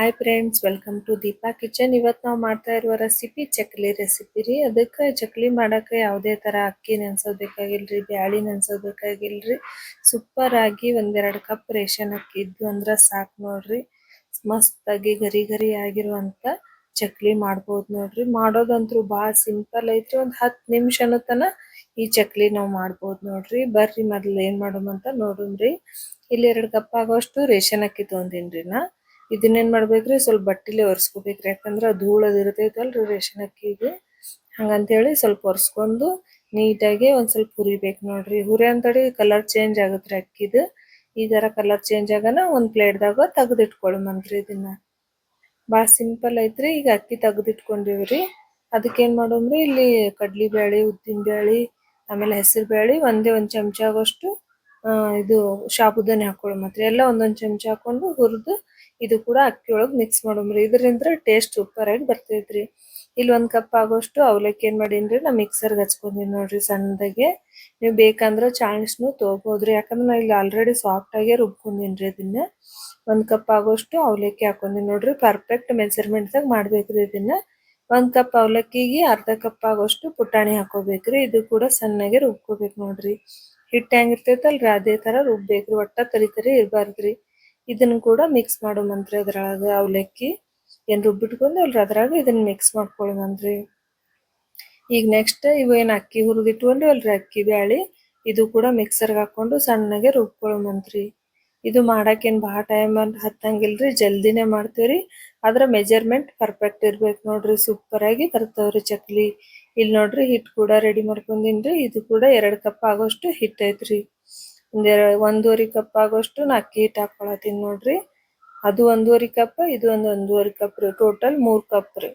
Hi friends welcome to Deepa kitchen ಇವತ್ತು ನಾವು ಮಾಡ್ತಾ ಇರುವ ರೆಸಿಪಿ ಚಕ್ಲಿ ರೆಸಿಪಿ ರೀ. ಅದಕ್ಕೆ ಚಕ್ಲಿ ಮಾಡೋಕ್ಕೆ ಯಾವುದೇ ತರ ಅಕ್ಕಿ ನೆನ್ಸೋದ್ ಬೇಕಾಗಿಲ್ರಿ ಬ್ಯಾಳಿ ನೆನ್ಸೋದ್ ಬೇಕಾಗಿಲ್ರಿ ಸೂಪರ್ ಆಗಿ ಒಂದೆರಡು ಕಪ್ ರೇಷನ್ ಅಕ್ಕಿ ಇದ್ದು ಅಂದ್ರೆ ಸಾಕು ನೋಡ್ರಿ. ಮಸ್ತಾಗಿ ಗರಿ ಗರಿ ಆಗಿರುವಂತ ಚಕ್ಲಿ ಮಾಡ್ಬೋದು ನೋಡ್ರಿ. ಮಾಡೋದಂತೂ ಭಾಳ ಸಿಂಪಲ್ ಐತ್ರಿ. ಒಂದು ಹತ್ತು ನಿಮಿಷನ ತನಕ ಈ ಚಕ್ಲಿ ನಾವು ಮಾಡ್ಬೋದು ನೋಡ್ರಿ. ಬರ್ರಿ ಮೊದಲು ಏನು ಅಂತ ನೋಡುನ್ರಿ ಇಲ್ಲಿ ಎರಡು ಕಪ್ ಆಗೋಷ್ಟು ರೇಷನ್ ಅಕ್ಕಿ ತೊಗೊಂಡಿನ್ರಿ ನಾ. ಇದನ್ನೇನ್ ಮಾಡ್ಬೇಕ್ರಿ? ಸ್ವಲ್ಪ ಬಟ್ಟಿಲೆ ಒರೆಸ್ಕೋಬೇಕ್ರಿ. ಯಾಕಂದ್ರ ಧೂಳ ಅದ್ ಇರ್ತೈತಲ್ರಿ ರೇಷನ್ ಅಕ್ಕಿಗೆ. ಹಂಗಂತ ಹೇಳಿ ಸ್ವಲ್ಪ ಒರೆಸ್ಕೊಂಡು ನೀಟಾಗಿ ಒಂದ್ ಸ್ವಲ್ಪ ಹುರಿಬೇಕು ನೋಡ್ರಿ. ಹುರಿ ಅಂತಡಿ ಕಲರ್ ಚೇಂಜ್ ಆಗುತ್ತೆ ಅಕ್ಕಿದು. ಈ ತರ ಕಲರ್ ಚೇಂಜ್ ಆಗನ ಒಂದ್ ಪ್ಲೇಟ್ದಾಗ ತೆಗ್ದ್ ಇಟ್ಕೊಳ್ಳುಮಂತ್ರಿ ಇದನ್ನ. ಭಾಳ ಸಿಂಪಲ್ ಐತ್ರಿ. ಈಗ ಅಕ್ಕಿ ತೆಗ್ದ್ ಇಟ್ಕೊಂಡಿವ್ರಿ ಅದಕ್ಕ ಏನ್ ಮಾಡೋಮ್ರಿ? ಇಲ್ಲಿ ಕಡ್ಲಿ ಬ್ಯಾಳಿ, ಉದ್ದಿನ ಬ್ಯಾಳಿ, ಆಮೇಲೆ ಹೆಸರು ಬ್ಯಾಳಿ ಒಂದೇ ಒಂದ್ ಚಮಚ ಆಗೋಷ್ಟು ಇದು ಹಾಕೊಳ್ಳೋ ಮಾತ್ರ ಎಲ್ಲ ಒಂದೊಂದು ಚಮಚ ಹಾಕೊಂಡು ಹುರಿದು ಇದು ಕೂಡ ಅಕ್ಕಿ ಒಳಗ್ ಮಿಕ್ಸ್ ಮಾಡೋಮ್ರಿ ಇದರಿಂದ ಟೇಸ್ಟ್ ಸೂಪರ್ ಆಗಿ ಬರ್ತೈತ್ರಿ. ಇಲ್ಲಿ ಒಂದ್ ಕಪ್ ಆಗೋಷ್ಟು ಅವಲಕ್ಕಿ ಏನ್ ಮಾಡೀನ್ರಿ ನಾ ಮಿಕ್ಸರ್ ಹಚ್ಕೊಂಡೀನಿ ನೋಡ್ರಿ ಸಣ್ಣದಾಗೆ. ನೀವ್ ಬೇಕಂದ್ರ ಚಾಳ್ಸ್ನು ತಗೋಬೋದ್ರಿ. ಯಾಕಂದ್ರೆ ನಾ ಇಲ್ಲಿ ಆಲ್ರೆಡಿ ಸಾಫ್ಟ್ ಆಗಿ ರುಬ್ಕೊಂಡಿನ್ರಿ ಇದನ್ನ. ಒಂದ್ ಕಪ್ ಆಗೋಷ್ಟು ಅವಲಕ್ಕಿ ಹಾಕೊಂದಿನಿ ನೋಡ್ರಿ. ಪರ್ಫೆಕ್ಟ್ ಮೆಸರ್ಮೆಂಟ್ ದಾಗ ಮಾಡ್ಬೇಕ್ರಿ ಇದನ್ನ. ಒಂದ್ ಕಪ್ ಅವಲಕ್ಕಿಗೆ ಅರ್ಧ ಕಪ್ ಆಗೋಷ್ಟು ಪುಟಾಣಿ ಹಾಕೋಬೇಕ್ರಿ. ಇದು ಕೂಡ ಸಣ್ಣಗೆ ರುಬ್ಕೋಬೇಕು ನೋಡ್ರಿ. ಹಿಟ್ಟು ಹೆಂಗಿರ್ತೈತಲ್ರಿ ಅದೇ ತರ ರುಬ್ಬೇಕ್ರಿ. ಒಟ್ಟ ತರಿ ತರಿ ಇರಬಾರ್ದ್ರಿ. ಇದನ್ನ ಕೂಡ ಮಿಕ್ಸ್ ಮಾಡೋಮಂತ್ರಿ ಅದ್ರೊಳಗೆ ಅವಲಕ್ಕಿ ಏನು ರುಬ್ಬಿಟ್ಕೊಂಡು ಅಲ್ರಿ ಅದ್ರಾಗ ಇದನ್ನ ಮಿಕ್ಸ್ ಮಾಡ್ಕೊಳ್ಳೋಣಂತ್ರಿ ಈಗ ನೆಕ್ಸ್ಟ್ ಇವೇನು ಅಕ್ಕಿ ಹುರಿದಿಟ್ಕೊಂಡು ಅಲ್ರಿ ಅಕ್ಕಿ ಬ್ಯಾಳಿ, ಇದು ಕೂಡ ಮಿಕ್ಸರ್ಗೆ ಹಾಕೊಂಡು ಸಣ್ಣಗೆ ರುಬ್ಕೊಳ್ಳೋಣಂತ್ರಿ ಇದು ಮಾಡೋಕ್ಕೇನು ಬಹಳ ಟೈಮ್ ಹತ್ತಂಗಿಲ್ರಿ, ಜಲ್ದಿನೇ ಮಾಡ್ತೇವ್ರಿ. ಅದರ ಮೆಜರ್ಮೆಂಟ್ ಪರ್ಫೆಕ್ಟ್ ಇರ್ಬೇಕು ನೋಡ್ರಿ ಸೂಪರ್ ಆಗಿ ಬರ್ತಾವ್ರಿ ಚಕ್ಲಿ. ಇಲ್ಲಿ ನೋಡ್ರಿ ಹಿಟ್ ಕೂಡ ರೆಡಿ ಮಾಡ್ಕೊಂಡಿನ್ರಿ, ಇದು ಕೂಡ ಎರಡು ಕಪ್ ಆಗೋಷ್ಟು ಹಿಟ್ಟು ಐತ್ರಿ. ಒಂದ್ ಒಂದೂವರೆ ಕಪ್ ಆಗೋಷ್ಟು ನಾ ಅಕ್ಕಿ ಹಿಟ್ಟು ಹಾಕೊಳತೀನಿ ನೋಡ್ರಿ. ಅದು ಒಂದೂವರೆ ಕಪ್, ಇದು ಒಂದು ಒಂದೂವರೆ ಕಪ್ ರೀ. ಟೋಟಲ್ ಮೂರ್ ಕಪ್ ರೀ.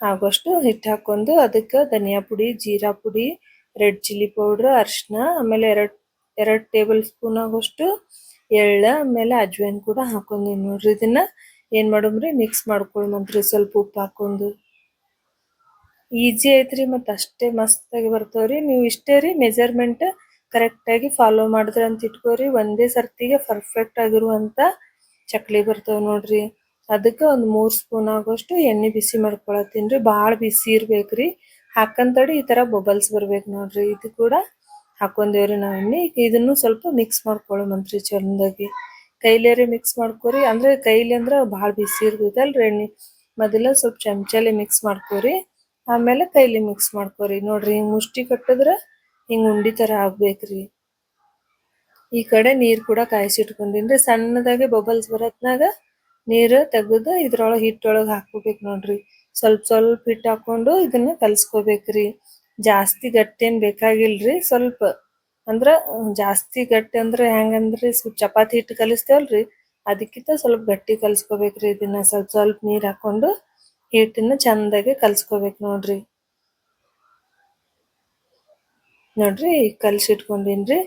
ಆಗೋಷ್ಟು ಹಿಟ್ ಹಾಕೊಂಡು ಅದಕ್ಕ ಧನಿಯಾ ಪುಡಿ, ಜೀರಾ ಪುಡಿ, ರೆಡ್ ಚಿಲ್ಲಿ ಪೌಡರ್ ಅರಿಶಿನ ಆಮೇಲೆ ಎರಡ್ ಎರಡ್ ಟೇಬಲ್ ಸ್ಪೂನ್ ಆಗೋಷ್ಟು ಎಳ್ಳ, ಆಮೇಲೆ ಅಜ್ವೈನ್ ಕೂಡ ಹಾಕೊಂದಿನಿ ನೋಡ್ರಿ. ಇದನ್ನ ಏನ್ ಮಾಡೋಮ್ರಿ ಮಿಕ್ಸ್ ಮಾಡ್ಕೊಳ್ಳುಮಂತ್ರಿ ಸ್ವಲ್ಪ ಉಪ್ಪು ಹಾಕೊಂಡು ಈಜಿ ಐತ್ರಿ ಮತ್ತು ಅಷ್ಟೇ ಮಸ್ತ್ ಆಗಿ ಬರ್ತಾವ್ರಿ. ನೀವು ಇಷ್ಟೇ ರೀ ಮೆಜರ್ಮೆಂಟ್ ಕರೆಕ್ಟ್ ಆಗಿ ಫಾಲೋ ಮಾಡಿದ್ರೆ ಅಂತ ಇಟ್ಕೋರಿ. ಒಂದೇ ಸರ್ತಿಗೆ ಪರ್ಫೆಕ್ಟ್ ಆಗಿರುವಂತ ಚಕ್ಲಿ ಬರ್ತಾವ್ ನೋಡ್ರಿ. ಅದಕ್ಕೆ ಒಂದ್ ಮೂರ್ ಸ್ಪೂನ್ ಆಗೋಷ್ಟು ಎಣ್ಣೆ ಬಿಸಿ ಮಾಡ್ಕೊಳತ್ತೀನ್ರಿ ಭಾಳ ಬಿಸಿ ಇರ್ಬೇಕ್ರಿ. ಹಾಕಂತಡಿ ಈ ತರ ಬಬಲ್ಸ್ ಬರ್ಬೇಕು ನೋಡ್ರಿ. ಇದು ಕೂಡ ಹಾಕೊಂಡೇವ್ರಿ ನಾವ್ ಎಣ್ಣೆ. ಇದನ್ನು ಸ್ವಲ್ಪ ಮಿಕ್ಸ್ ಮಾಡ್ಕೊಳ್ಳುಮಂತ್ರಿ ಚಂದಾಗಿ. ಕೈಲೇರಿ ಮಿಕ್ಸ್ ಮಾಡ್ಕೋರಿ. ಅಂದ್ರೆ ಕೈಲಿ ಅಂದ್ರೆ ಭಾಳ ಬಿಸಿ ಇರ್ತೈತಲ್ರಿ ಎಣ್ಣೆ. ಮೊದಲ ಸ್ವಲ್ಪ ಚಮಚಲ್ಲಿ ಮಿಕ್ಸ್ ಮಾಡ್ಕೋರಿ. ಆಮೇಲೆ ಕೈಲಿ ಮಿಕ್ಸ್ ಮಾಡ್ಕೋರಿ. ನೋಡ್ರಿ ಮುಷ್ಟಿ ಕಟ್ಟಿದ್ರ ಹಿಂಗ್ ಉಂಡಿ ತರ ಆಗ್ಬೇಕ್ರಿ. ಈ ಕಡೆ ನೀರ್ ಕೂಡ ಕಾಯಿಸಿ ಇಟ್ಕೊಂಡಿನ್ರಿ ಸಣ್ಣದಾಗಿ ಬಬಲ್ಸ್ ಬರತ್ನಾಗ ನೀರ್ ತೆಗೆದು ಇದ್ರೊಳಗ ಹಿಟ್ಟೊಳಗ್ ಹಾಕೋಬೇಕ್ ನೋಡ್ರಿ. ಸ್ವಲ್ಪ ಸ್ವಲ್ಪ ಹಿಟ್ ಹಾಕೊಂಡು ಇದನ್ನ ಕಲ್ಸ್ಕೋಬೇಕ್ರಿ. ಜಾಸ್ತಿ ಗಟ್ಟಿ ಏನ್ ಬೇಕಾಗಿಲ್ರಿ ಸ್ವಲ್ಪ. ಅಂದ್ರ ಜಾಸ್ತಿ ಗಟ್ಟಿ ಅಂದ್ರ ಹೆಂಗಂದ್ರಿ ಚಪಾತಿ ಹಿಟ್ಟು ಕಲಿಸ್ತೇವಲ್ರಿ. ಅದಕ್ಕಿಂತ ಸ್ವಲ್ಪ ಗಟ್ಟಿ ಕಲ್ಸ್ಕೋಬೇಕ್ರಿ ಇದನ್ನ. ಸ್ವಲ್ಪ ಸ್ವಲ್ಪ ನೀರ್ ಹಾಕೊಂಡು ಹಿಟ್ಟನ್ನ ಚಂದಾಗಿ ಕಲ್ಸ್ಕೋಬೇಕ್ ನೋಡ್ರಿ. ನೋಡ್ರಿ ಕಲ್ಸಿ ಇಟ್ಕೊಂಡಿನ್ರಿ?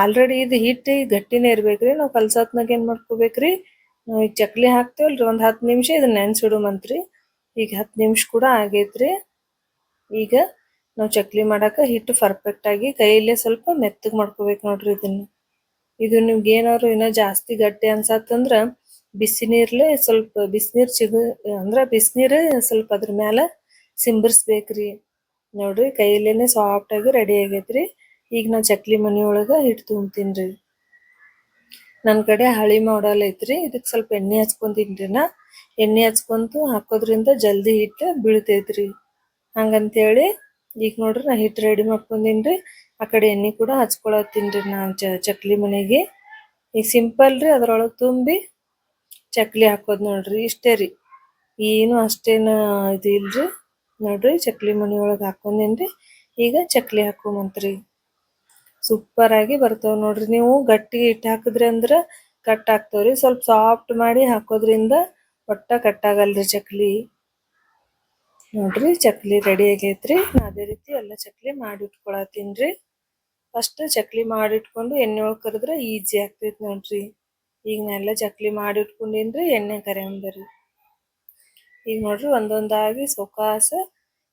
ಆಲ್ರೆಡಿ ಇದು ಹಿಟ್ಟು ಗಟ್ಟಿನೇ ಇರ್ಬೇಕ್ರಿ, ನಾವು ಕಲ್ಸೋತ್ನಾಗ ಏನ್ ಮಾಡ್ಕೋಬೇಕ್ರಿ? ಚಕ್ಲಿ ಹಾಕ್ತೇವಲ್ರಿ, ಒಂದ್ ಹತ್ತು ನಿಮಿಷ ಇದನ್ನ ನೆನ್ಸಿಡುಮಂತ್ರಿ ಈಗ ಹತ್ತು ನಿಮಿಷ ಕೂಡ ಆಗೈತ್ರಿ. ಈಗ ನಾವು ಚಕ್ಲಿ ಮಾಡಾಕ ಹಿಟ್ಟು ಪರ್ಫೆಕ್ಟ್ ಆಗಿ ಕೈಯಲ್ಲೇ ಸ್ವಲ್ಪ ಮೆತ್ತಗ್ ಮಾಡ್ಕೋಬೇಕು ನೋಡ್ರಿ ಇದನ್ನ. ಇದು ನಿಮ್ಗೆ ಏನಾದ್ರು ಇನ್ನ ಜಾಸ್ತಿ ಗಟ್ಟಿ ಅನ್ಸತ್ತಂದ್ರ ಬಿಸಿ ನೀರ್ಲೆ ಸ್ವಲ್ಪ ಬಿಸಿನೀರ್ ಚಿಗು ಅಂದ್ರ ಬಿಸಿನೀರ್ ಸ್ವಲ್ಪ ಅದ್ರ ಮ್ಯಾಲ ಸಿಂಬರ್ಸ್ಬೇಕ್ರಿ. ನೋಡ್ರಿ, ಕೈಯಲ್ಲೇನೆ ಸಾಫ್ಟ್ ಆಗಿ ರೆಡಿ ಆಗೈತ್ರಿ. ಈಗ ನಾ ಚಕ್ಲಿ ಮನಿಯೊಳಗ ಹಿಟ್ ತುಂಬತೀನ್ರಿ. ನನ್ನ ಕಡೆ ಹಳಿ ಮಾಡಲ್ ಐತ್ರಿ. ಇದಕ್ ಸ್ವಲ್ಪ ಎಣ್ಣೆ ಹಚ್ಕೊಂತೀನ್ರಿ ನಾ. ಎಣ್ಣೆ ಹಚ್ಕೊಂತು ಹಾಕೋದ್ರಿಂದ ಜಲ್ದಿ ಹಿಟ್ಟು ಬೀಳ್ತೈತ್ರಿ. ಹಂಗಂತೇಳಿ ಈಗ ನೋಡ್ರಿ ನಾ ಹಿಟ್ ರೆಡಿ ಮಾಡ್ಕೊಂಡಿನ್ರಿ ಆ ಕಡೆ ಎಣ್ಣೆ ಕೂಡ ಹಚ್ಕೊಳತ್ತೀನ್ರಿ ನಾ ಚಕ್ಲಿ ಮನೆಗೆ. ಈಗ ಸಿಂಪಲ್ ರೀ, ಅದ್ರೊಳಗ್ ತುಂಬಿ ಚಕ್ಲಿ ಹಾಕೋದ್ ನೋಡ್ರಿ. ಇಷ್ಟೇ ರೀ. ಏನು ಅಷ್ಟೇನು ಇದು ಇಲ್ರಿ. ನೋಡ್ರಿ ಚಕ್ಲಿ ಮನಿಯೊಳಗ್ ಹಾಕೊಂಡೇನ್ರಿ? ಈಗ ಚಕ್ಲಿ ಹಾಕೋಮಂತ್ರಿ ಸೂಪರ್ ಆಗಿ ಬರ್ತಾವ ನೋಡ್ರಿ ನೀವು. ಗಟ್ಟಿ ಇಟ್ಟು ಹಾಕಿದ್ರಿ ಅಂದ್ರೆ ಕಟ್ ಆಗ್ತಾವ್ರಿ ಸ್ವಲ್ಪ ಸಾಫ್ಟ್ ಮಾಡಿ ಹಾಕೋದ್ರಿಂದ ಒಟ್ಟ ಕಟ್ ಆಗಲ್ರಿ ಚಕ್ಲಿ. ನೋಡ್ರಿ ಚಕ್ಲಿ ರೆಡಿ ಆಗೈತ್ರಿ. ಅದೇ ರೀತಿ ಎಲ್ಲ ಚಕ್ಲಿ ಮಾಡಿ ಇಟ್ಕೊಳತೀನ್ರಿ ಫಸ್ಟ್ ಚಕ್ಲಿ ಮಾಡಿ ಇಟ್ಕೊಂಡು ಎಣ್ಣೆ ಒಳಗೆ ಕರೆದ್ರೆ ಈಜಿ ಆಗ್ತೈತಿ ನೋಡ್ರಿ. ಈಗ ನಾ ಎಲ್ಲಾ ಚಕ್ಲಿ ಮಾಡಿ ಇಟ್ಕೊಂಡೇನ್ರಿ, ಎಣ್ಣೆ ಕರಿಯಂಬರ್ರಿ ಈಗ ನೋಡ್ರಿ ಒಂದೊಂದಾಗಿ ಸೊಕಾಸ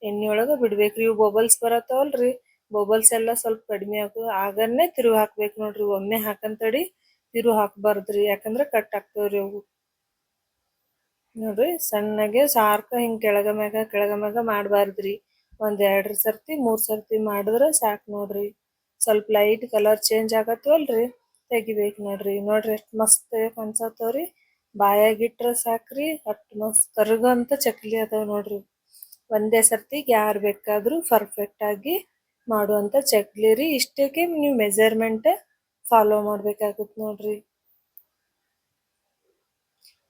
ಎಣ್ಣೆ ಒಳಗ ಬಿಡ್ಬೇಕ್ರಿ. ಇವು ಬಬಲ್ಸ್ ಬರತ್ತವಲ್ರಿ. ಬಬಲ್ಸ್ ಎಲ್ಲ ಸ್ವಲ್ಪ ಕಡಿಮೆ ಆಗು ಆಗನ್ನೇ ತಿರುವ್ ಹಾಕ್ಬೇಕು ನೋಡ್ರಿ. ಒಮ್ಮೆ ಹಾಕಂತಡಿ ತಿರು ಹಾಕ್ಬಾರ್ದ್ರಿ. ಯಾಕಂದ್ರೆ ಕಟ್ ಆಗ್ತಾವ್ರಿ ಅವು. ನೋಡ್ರಿ ಸಣ್ಣಗೆ ಸಾರ್ಕ ಹಿಂಗೆ ಕೆಳಗ ಮ್ಯಾಗ ಕೆಳಗ ಮ್ಯಾಗ ಮಾಡಬಾರ್ದ್ರಿ. ಒಂದ್ ಸರ್ತಿ, ಮೂರ್ ಸರ್ತಿ ಮಾಡಿದ್ರೆ ಸಾಕು ನೋಡ್ರಿ. ಸ್ವಲ್ಪ ಲೈಟ್ ಕಲರ್ ಚೇಂಜ್ ಆಗತ್ತವಲ್ರಿ. ತೆಗಿಬೇಕು ನೋಡ್ರಿ. ನೋಡ್ರಿ ಎಷ್ಟು ಮಸ್ತ್ ಕಾಣ್ಸತ್ತವ್ರಿ ಬಾಯಾಗ ಇಟ್ರ ಸಾಕ್ರಿ ಅಷ್ಟು ಮಸ್ತ್ ಕರ್ಗಂತ ಚಕ್ಲಿ ಅದಾವ ನೋಡ್ರಿ. ಒಂದೇ ಸರ್ತಿಗೆ ಯಾರು ಬೇಕಾದರೂ ಪರ್ಫೆಕ್ಟ್ ಆಗಿ ಮಾಡುವಂತ ಚಕ್ಲಿ ರೀ. ಇಷ್ಟಕ್ಕೆ ನೀವು ಮೆಜರ್ಮೆಂಟ್ ಫಾಲೋ ಮಾಡಬೇಕಾಗುತ್ತೆ ನೋಡ್ರಿ.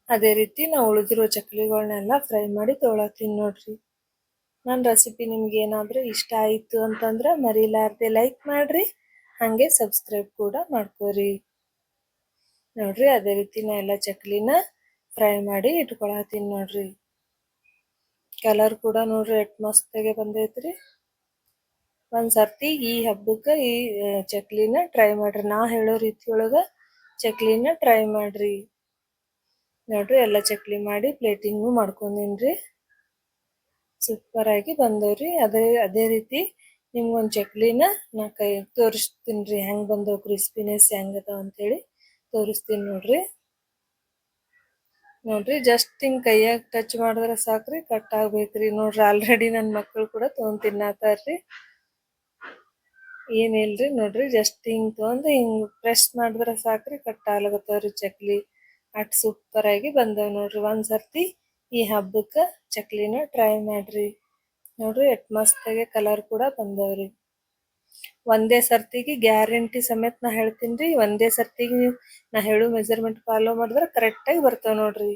ಅದೇ ರೀತಿ ನಾವು ಉಳಿದಿರೋ ಚಕ್ಲಿಗಳನ್ನೆಲ್ಲ ಫ್ರೈ ಮಾಡಿ ತೊಳತೀನಿ ನೋಡ್ರಿ. ನನ್ನ ರೆಸಿಪಿ ನಿಮ್ಗೆ ಏನಾದರೂ ಇಷ್ಟ ಆಯಿತು ಅಂತಂದ್ರೆ ಮರಿಲಾರ್ದೆ ಲೈಕ್ ಮಾಡ್ರಿ. ಹಾಗೆ ಸಬ್ಸ್ಕ್ರೈಬ್ ಕೂಡ ಮಾಡ್ಕೋರಿ. ನೋಡ್ರಿ, ಅದೇ ರೀತಿ ನಾ ಎಲ್ಲ ಚಕ್ಲಿನ ಫ್ರೈ ಮಾಡಿ ಇಟ್ಕೊಳತ್ತೀನಿ ನೋಡ್ರಿ. ಕಲರ್ ಕೂಡ ನೋಡ್ರಿ ಎಟ್ ಮಸ್ತಾಗೆ ಬಂದೈತ್ರಿ. ಒಂದ್ ಸರ್ತಿ ಈ ಹಬ್ಬಕ್ಕೆ ಈ ಚಕ್ಲಿನ ಟ್ರೈ ಮಾಡ್ರಿ. ನಾ ಹೇಳೋ ರೀತಿ ಒಳಗೆ ಚಕ್ಲಿನ ಟ್ರೈ ಮಾಡ್ರಿ. ನೋಡ್ರಿ, ಎಲ್ಲ ಚಕ್ಲಿ ಮಾಡಿ ಪ್ಲೇಟಿಂಗು ಮಾಡ್ಕೊಂಡಿನ್ರಿ. ಸೂಪರ್ ಆಗಿ ಬಂದವ್ರಿ. ಅದೇ ಅದೇ ರೀತಿ ನಿಮ್ಗೊಂದು ಚಕ್ಲಿನ ನಾ ಕೈ ತೋರಿಸ್ತೀನಿ ರೀ ಹೆಂಗ್ ಬಂದವು ಕ್ರಿಸ್ಪಿನೆಸ್ ಅದಾವ ಅಂತೇಳಿ. ತೋರಿಸ್ತೀನಿ ನೋಡ್ರಿ. ನೋಡ್ರಿ ಜಸ್ಟ್ ಹಿಂಗ್ ಕೈಯಾಗ ಟಚ್ ಮಾಡಿದ್ರೆ ಸಾಕ್ರಿ ಕಟ್ ಆಗ್ಬೇಕ್ರಿ. ನೋಡ್ರಿ ಆಲ್ರೆಡಿ ನನ್ನ ಮಕ್ಕಳು ಕೂಡ ತೊಗೊಂಡ್ ತಿನ್ನತಾರ್ರಿ. ಏನಿಲ್ರಿ ನೋಡ್ರಿ ಜಸ್ಟ್ ಹಿಂಗ್ ತೊಗೊಂಡ್ ಹಿಂಗ್ ಪ್ರೆಸ್ ಮಾಡಿದ್ರೆ ಸಾಕ್ರಿ ಕಟ್ ಆಗತ್ತವ್ರಿ ಚಕ್ಲಿ. ಅಟ್ ಸೂಪರ್ ಆಗಿ ಬಂದವ್ ನೋಡ್ರಿ. ಒಂದ್ ಸರ್ತಿ ಈ ಹಬ್ಬಕ್ಕ ಚಕ್ಲಿನ ಟ್ರೈ ಮಾಡ್ರಿ. ನೋಡ್ರಿ, ಎಟ್ ಮಸ್ತಾಗೆ ಕಲರ್ ಕೂಡ ಬಂದವ್ರಿ. ಒಂದೇ ಸರ್ತಿಗೆ ಗ್ಯಾರಂಟಿ ಸಮೇತ ನಾ ಹೇಳ್ತೀನಿ ರೀ, ಒಂದೇ ಸರ್ತಿಗೆ ನೀವು ನಾ ಹೇಳೋ ಮೆಜರ್ಮೆಂಟ್ ಫಾಲೋ ಮಾಡಿದ್ರೆ ಕರೆಕ್ಟಾಗಿ ಬರ್ತವೆ ನೋಡ್ರಿ.